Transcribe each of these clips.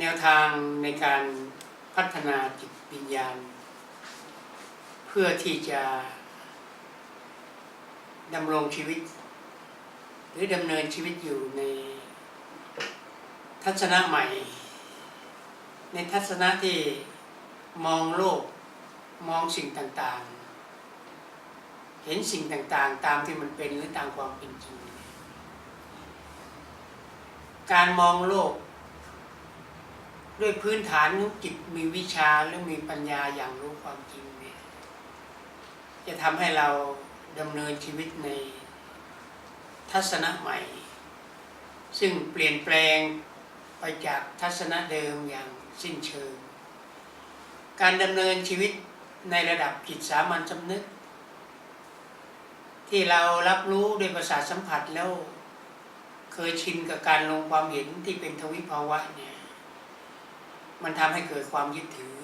แนวทางในการพัฒนาจิตวิญญาณ เพื่อที่จะดำรงชีวิต หรือดำเนินชีวิตอยู่ในทัศนะใหม่ ในทัศนะที่มองโลกมองสิ่งต่างๆ เห็นสิ่งต่างๆ ตามที่มันเป็นหรือตามความเป็นจริง การมองโลก ด้วยพื้นฐานของจิตมีวิชาและมีปัญญาอย่างรู้ความจริงเนี่ยจะทำให้เราดำเนินชีวิตในทัศนะใหม่ ซึ่งเปลี่ยนแปลงไปจากทัศนะเดิมอย่างสิ้นเชิง การดำเนินชีวิตในระดับจิตสามัญสำนึก ที่เรารับรู้ด้วยประสาทสัมผัสแล้ว เคยชินกับการลงความเห็นที่เป็นทวิภาวะเนี่ย มันทำให้เกิดความยึดถือ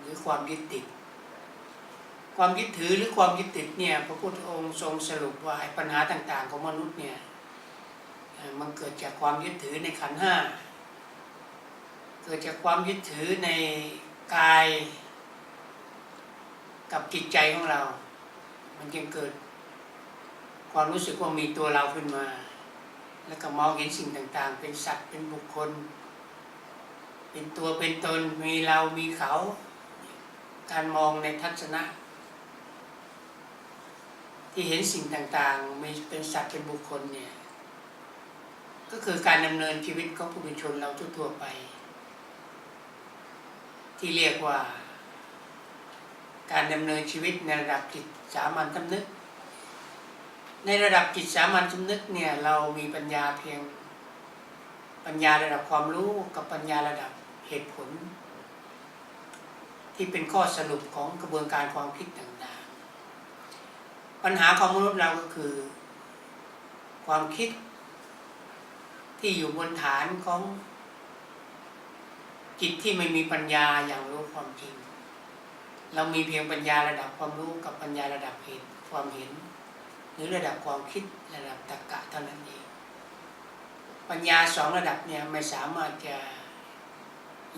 หรือความยึดติด ความยึดถือหรือความยึดติดเนี่ยพระพุทธองค์ทรงสรุปว่าปัญหาต่าง ๆ ของมนุษย์เนี่ยมันเกิดจากความยึดถือในขันห้าเกิดจากความยึดถือในกายกับจิตใจของเรา มันจึงเกิดความรู้สึกว่ามีตัวเราขึ้นมา แล้วก็มองเห็นสิ่งต่างๆ เป็นสัตว์เป็นบุคคล เป็นตัวเป็นตนมีเรามีเขา การมองในทัศนะ ที่เห็นสิ่งต่างๆมีเป็นสัตว์เป็นบุคคลเนี่ยก็คือการดำเนินชีวิตของผู้เป็นชนเราทั่วๆไป ที่เรียกว่า การดำเนินชีวิตในระดับจิตสามัญสำนึก ในระดับจิตสามัญสำนึกเนี่ยเรามีปัญญาเพียงปัญญาระดับความรู้กับปัญญาระดับ เหตุผล ที่เป็นข้อสรุปของกระบวนการความคิดต่างๆ ปัญหาของมนุษย์เราก็คือ ความคิดที่อยู่บนฐานของจิตที่ไม่มีปัญญาอย่างรู้ความจริง เรามีเพียงปัญญาระดับความรู้กับปัญญาระดับเหตุความเห็น หรือระดับความคิดระดับตรรกะเท่านั้นเองปัญญาสองระดับเนี่ยไม่สามารถจะ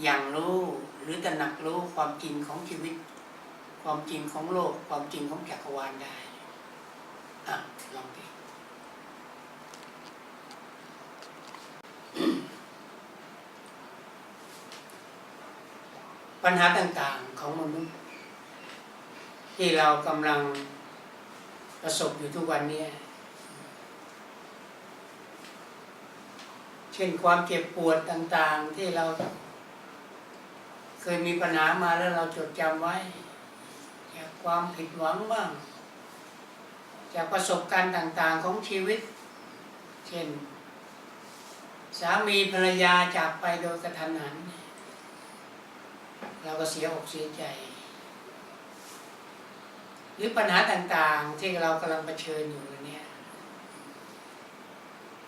อย่างรู้หรือตระหนักรู้ความจริงของชีวิต ความจริงของโลก ความจริงของจักรวาลได้อะลองดิปัญหาต่างๆของมนุษย์ที่เรากำลังประสบอยู่ทุกวันนี้เช่นความเจ็บปวดต่างๆที่เรา เคยมีปัญหามาแล้วเราจดจำไว้ จากความผิดหวังบ้าง จากประสบการณ์ต่างๆของชีวิต เช่น สามีภรรยาจากไปโดยกระทันหัน เราก็เสียอกเสียใจ หรือปัญหาต่างๆที่เรากำลังเผชิญอยู่เนี่ย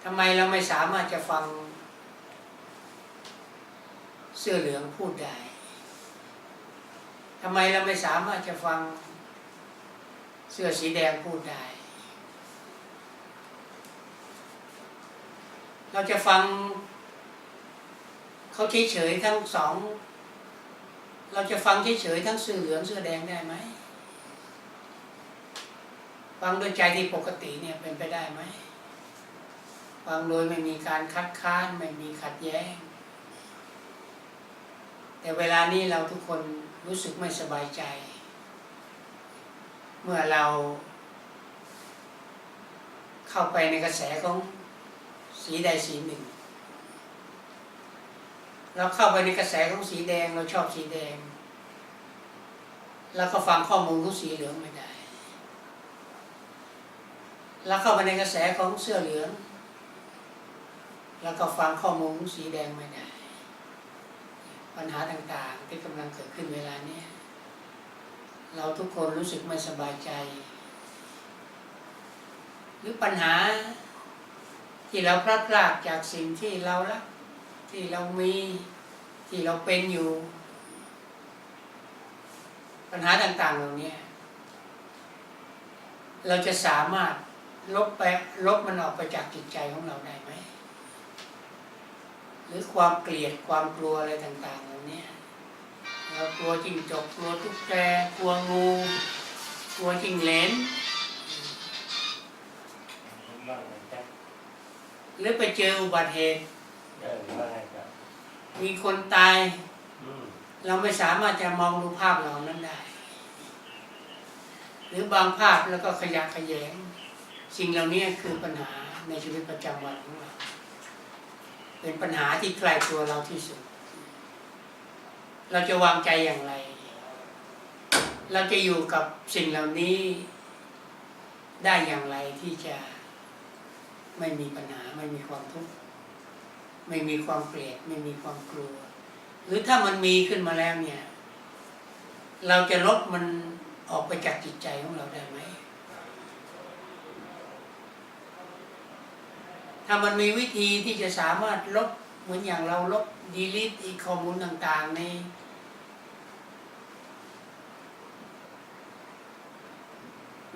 ทำไมเราไม่สามารถจะฟังเสื้อเหลืองพูดได้ ทำไมเราไม่สามารถจะฟังเสื้อสีแดงพูดได้ เราจะฟังเขาเฉยๆทั้งสอง เราจะฟังเฉยๆทั้งเสื้อเหลืองเสื้อแดงได้ไหม ฟังด้วยใจที่ปกติเนี่ยเป็นไปได้ไหม ฟังโดยไม่มีการคัดค้านไม่มีขัดแย้ง แต่เวลานี้เราทุกคน รู้สึกไม่สบายใจ เมื่อเรา เข้าไปในกระแสของสีใดสีหนึ่ง เราเข้าไปในกระแสของสีแดงเราชอบสีแดง แล้วก็ฟังข้อมูลของสีเหลืองไม่ได้ แล้วเข้าไปในกระแสของเสื้อเหลือง แล้วก็ฟังข้อมูลของสีแดงไม่ได้ ปัญหาต่างๆ ที่กำลังเกิดขึ้นเวลานี้เราทุกคนรู้สึกไม่สบายใจ หรือปัญหาที่เราพลาดพลาดจากสิ่งที่เรารักที่เรามีที่เราเป็นอยู่ ปัญหาต่างๆเหล่านี้เราจะสามารถลบไปลบมันออกไปจากจิตใจของเราได้ไหม หรือความเกลียดความกลัวอะไรต่างๆเหล่านี้เรากลัวจิ้งจกกลัวตุ๊กแกกลัวงูกลัวจิ้งเหลนหรือไปเจออุบัติเหตุมีคนตาย เราไม่สามารถจะมองดูภาพเหล่านั้นได้ หรือบางภาพแล้วก็ขยะขยง สิ่งเหล่านี้คือปัญหาในชีวิตประจำวันของเรา เป็นปัญหาที่ใกลตัวเราที่สุด เราจะวางใจอย่างไร เราจะอยู่กับสิ่งเหล่านี้ได้อย่างไรที่จะไม่มีปัญหาไม่มีความทุกข์ไม่มีความเกลียดไม่มีความกลัว หรือถ้ามันมีขึ้นมาแล้วเนี่ย เราจะลบมันออกไปจากจิตใจของเราได้ไหม ถ้ามันมีวิธีที่จะสามารถลบเหมือนอย่างเราลบดีลิทอีข้อมูลต่างๆ ใน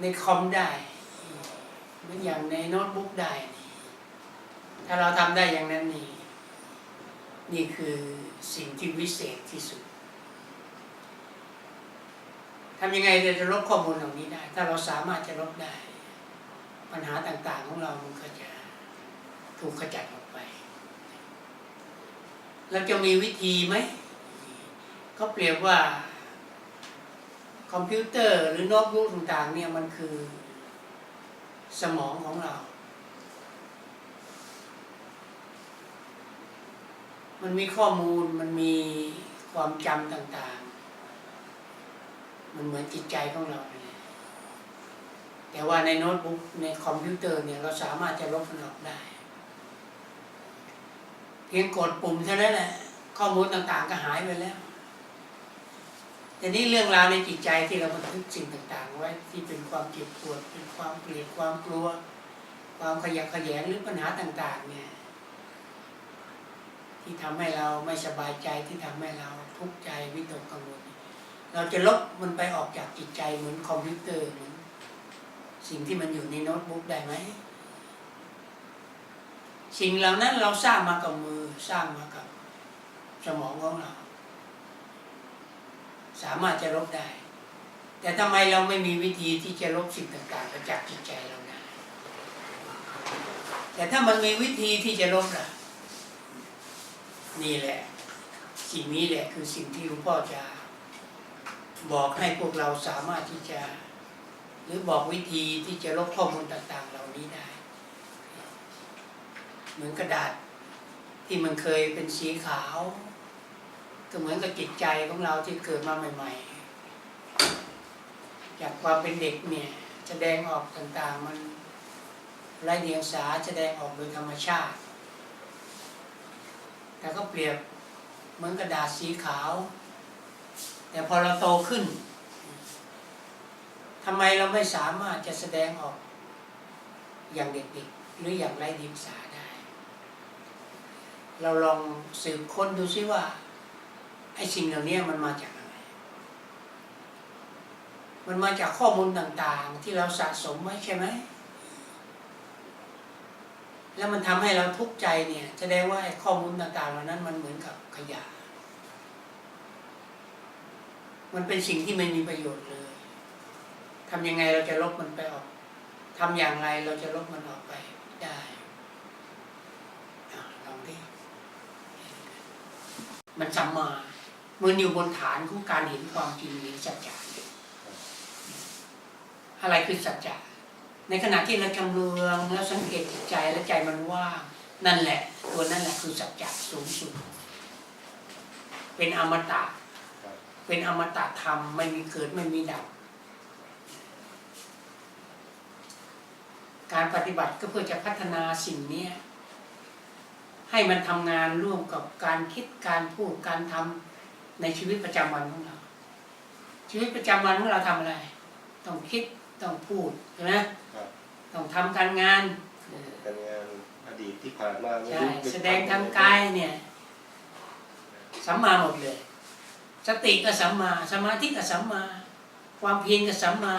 ในคอมได้เหมือนอย่างในโน้ตบุ๊กได้ถ้าเราทำได้อย่างนั้นนี่นี่คือสิ่งที่วิเศษที่สุดทำยังไงเราจะลบข้อมูลเหล่านี้ได้ ถ้าเราสามารถจะลบได้ ปัญหาต่างๆของเรามันก็จะ ถูกขจัดออกไปเราจะมีวิธีไหมเขาเปรียบว่า คอมพิวเตอร์หรือโน้ตบุ๊กต่างๆ เนี่ยมันคือสมองของเรา มันมีข้อมูลมันมีความจำต่างๆ มันเหมือนจิตใจของเราเลยแต่ว่าในโน้ตบุ๊กในคอมพิวเตอร์เนี่ยเราสามารถจะลบมันออกได้ พียงกดปุ่มเท่านั้นแหละ ข้อมูลต่างๆก็หายไปแล้วแต่นี่เรื่องราวในจิตใจที่เราบันทึกสิ่งต่างๆ ไว้ที่เป็นความเจ็บปวด เป็นความเกลียดความกลัว ความขยะแขยงหรือปัญหาต่างๆ เนี่ย ที่ทำให้เราไม่สบายใจที่ทำให้เราทุกข์ใจวิตกกังวลเราจะลบมันไปออกจากจิตใจเหมือนคอมพิวเตอร์เหมือนสิ่งที่มันอยู่ในโน้ตบุ๊กได้ไหม สิ่งเหล่านั้นเราสร้างมากับมือสร้างมากับ สมองของเรา สามารถจะลบได้ แต่ทำไมเราไม่มีวิธีที่จะลบสิ่งต่างๆไปจากจิตใจเราได้ แต่ถ้ามันมีวิธีที่จะลบล่ะ นี่แหละ สิ่งนี้แหละคือสิ่งที่หลวงพ่อจะ บอกให้พวกเราสามารถที่จะ หรือบอกวิธีที่จะลบข้อมูลต่าง ๆ เหล่านี้ได้ เหมือนกระดาษ ที่มันเคยเป็นสีขาว ก็เหมือนกับจิตใจของเราที่เกิดมาใหม่ ๆ จากความเป็นเด็กเนี่ยแสดงออกต่างๆ มันไร้เดียงสาแสดงออกโดยธรรมชาติ แต่ก็เปรียบเหมือนกระดาษสีขาว แต่พอเราโตขึ้นทำไมเราไม่สามารถจะแสดงออกอย่างเด็กๆหรืออย่างไร้เดียงสาไเราลองสืบค้นดูซิว่าไอ้สิ่งเหล่านี้มันมาจากอะไร มันมาจากข้อมูลต่างๆ ที่เราสะสมไว้ใช่ไหม แล้วมันทำให้เราทุกข์ใจเนี่ยแสดงว่าไอ้ข้อมูลต่างๆเหล่านั้นมันเหมือนกับขยะ มันเป็นสิ่งที่ไม่มีประโยชน์เลยทำยังไงเราจะลบมันไปออกทำอย่างไรเราจะลบมันออกไปได้อะลองดิ มันสัมมามันอยู่บนฐานของการเห็นความจริงหรือสัจจะอะไรคือสัจจะในขณะที่เราจำเรืองแล้วสังเกตจิตใจแล้วใจมันว่างนั่นแหละ ตัวนั่นแหละคือสัจจะสูงสุด เป็นอมตะ เป็นอมตะธรรมไม่มีเกิดไม่มีดับ การปฏิบัติก็เพื่อจะพัฒนาสิ่งนี้ ให้มันทำงานร่วมกับการคิดการพูดการทำในชีวิตประจำวันของเรา ชีวิตประจำวันของเราทำอะไร ต้องคิดต้องพูดใช่ไหมครับต้องทำการงานเออการงานอดีตที่ผ่านมาไม่ใช่รู้ไปแสดงทางกายเนี่ยสัมมาหมดเลย สติก็สัมมาสมาธิก็สัมมา ความเพียรก็สัมมา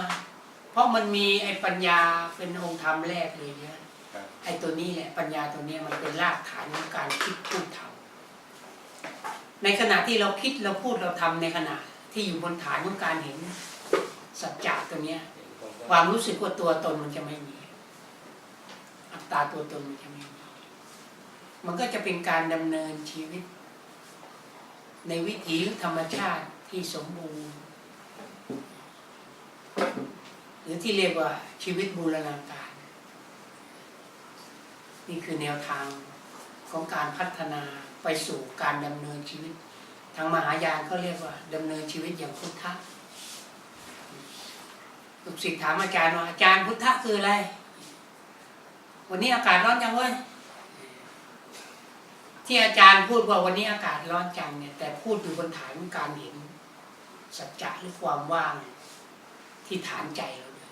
เพราะมันมีไอ้ปัญญาเป็นองค์ธรรมแรกเลยเนี่ยครับ ไอ้ตัวนี้แหละปัญญาตัวเนี้ยมันเป็นรากฐานของการคิดพูดทในขณะที่เราคิดเราพูดเราทำในขณะ ที่อยู่บนฐานของการเห็นสัจจะตัวเนี้ยความรู้สึกว่าตัวตนมันจะไม่มี อัตตาตัวตนมันจะไม่มี มันก็จะเป็นการดำเนินชีวิต ในวิถีธรรมชาติที่สมบูรณ์ หรือที่เรียกว่าชีวิตบูรณาการ นี่คือแนวทางของการพัฒนาไปสู่การดำเนินชีวิต ทางมหายานก็เรียกว่าดำเนินชีวิตอย่างพุทธะลูกศิษย์ถามอาจารย์ว่าอาจารย์พุทธะคืออะไร วันนี้อากาศร้อนจังเว้ยที่อาจารย์พูดว่าวันนี้อากาศร้อนจังเนี่ย แต่พูดอยู่บนฐานการเห็นสัจจะหรือความว่างที่ฐานใจเราเลย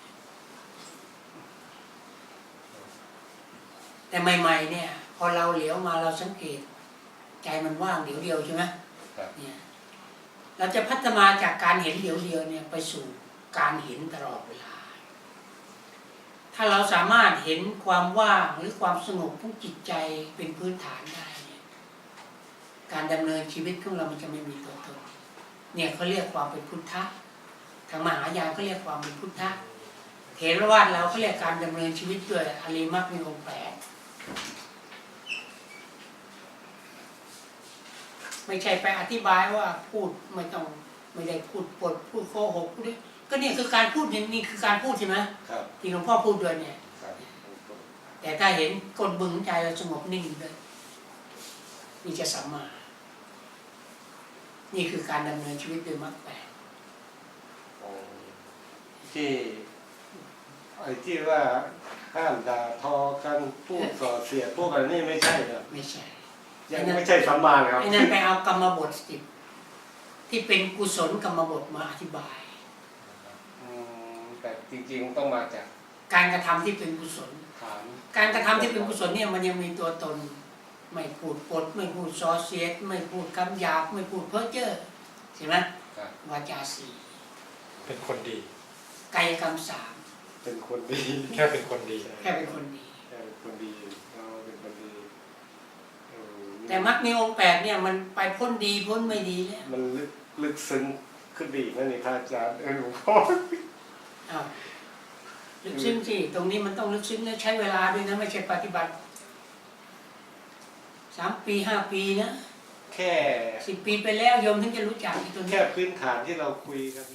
แต่ใหม่ๆเนี่ย พอเราเหลียวมาเราสังเกต ใจมันว่างเดียวเดียวๆใช่ไหมครับเนี่ยเราจะพัฒนาจากการเห็นเดียวเดียวๆเนี่ยไปสู่การเห็นตลอดเวลา ถ้าเราสามารถเห็นความว่างหรือความสงบของจิตใจเป็นพื้นฐานได้เนี่ยการดำเนินชีวิตของเรามันจะไม่มีตัวตนเนี่ยเขาเรียกความเป็นพุทธะทางมหายานเขาเรียกความเป็นพุทธะเถรวาทเราเขาเรียกการดำเนินชีวิตด้วยอริมักมีองค์แปด ไม่ใช่ไปอธิบายว่าพูดไม่ต้องไม่ได้พูดปดพูดโกหกพูดนี่ก็เนี่ยคือการพูดเนี่ยนี่คือการพูดใช่ไหมครับที่หลวงพ่อพูดด้วยเนี่ยครับแต่ถ้าเห็นกดบึงใจเราสงบนิ่งเลยนี่จะสัมมา นี่คือการดำเนินชีวิตโดยมรรคแปดอ๋อที่ไอ้ที่ว่า ห้ามด่าทอกันพูดส่อเสียดพวกอะไรนี่ไม่ใช่ครับไม่ใช่ยังไม่ใช่สัมมานะครับไอ้นั่นไปเอากรรมบทสิบที่เป็นกุศลกรรมบทมาอธิบายอืมแต่จริงๆต้องมาจากการกระทำที่เป็นกุศลฐานการกระทำที่เป็นกุศลเนี่ยมันยังมีตัวตน ไม่พูดปดไม่พูดซอเสียดไม่พูดคำหยาบไม่พูดเพ้อเจ้อใช่ไหมครับวาจาสี่เป็นคนดี กายกรรมสาม เป็นคนดีแค่เป็นคนดี แค่เป็นคนดี แค่เป็นคนดีเราเป็นคนดีเออแต่มรรคมีองค์แปดเนี่ยมันไปพ้นดีพ้นไม่ดีแล้วมันลึกลึกซึ้งขึ้นไปอีกนั่นนี่พระอาจารย์เออหลวงพ่ออ้าวลึกซึ้งสิตรงนี้มันต้องลึกซึ้งนะใช้เวลาด้วยนะไม่ใช่ปฏิบัติสามปีห้าปีนะแค่สิบปีไปแล้วโยมถึงจะรู้จักไอ้ตัวนี้ แค่พื้นฐานที่เราคุยกัน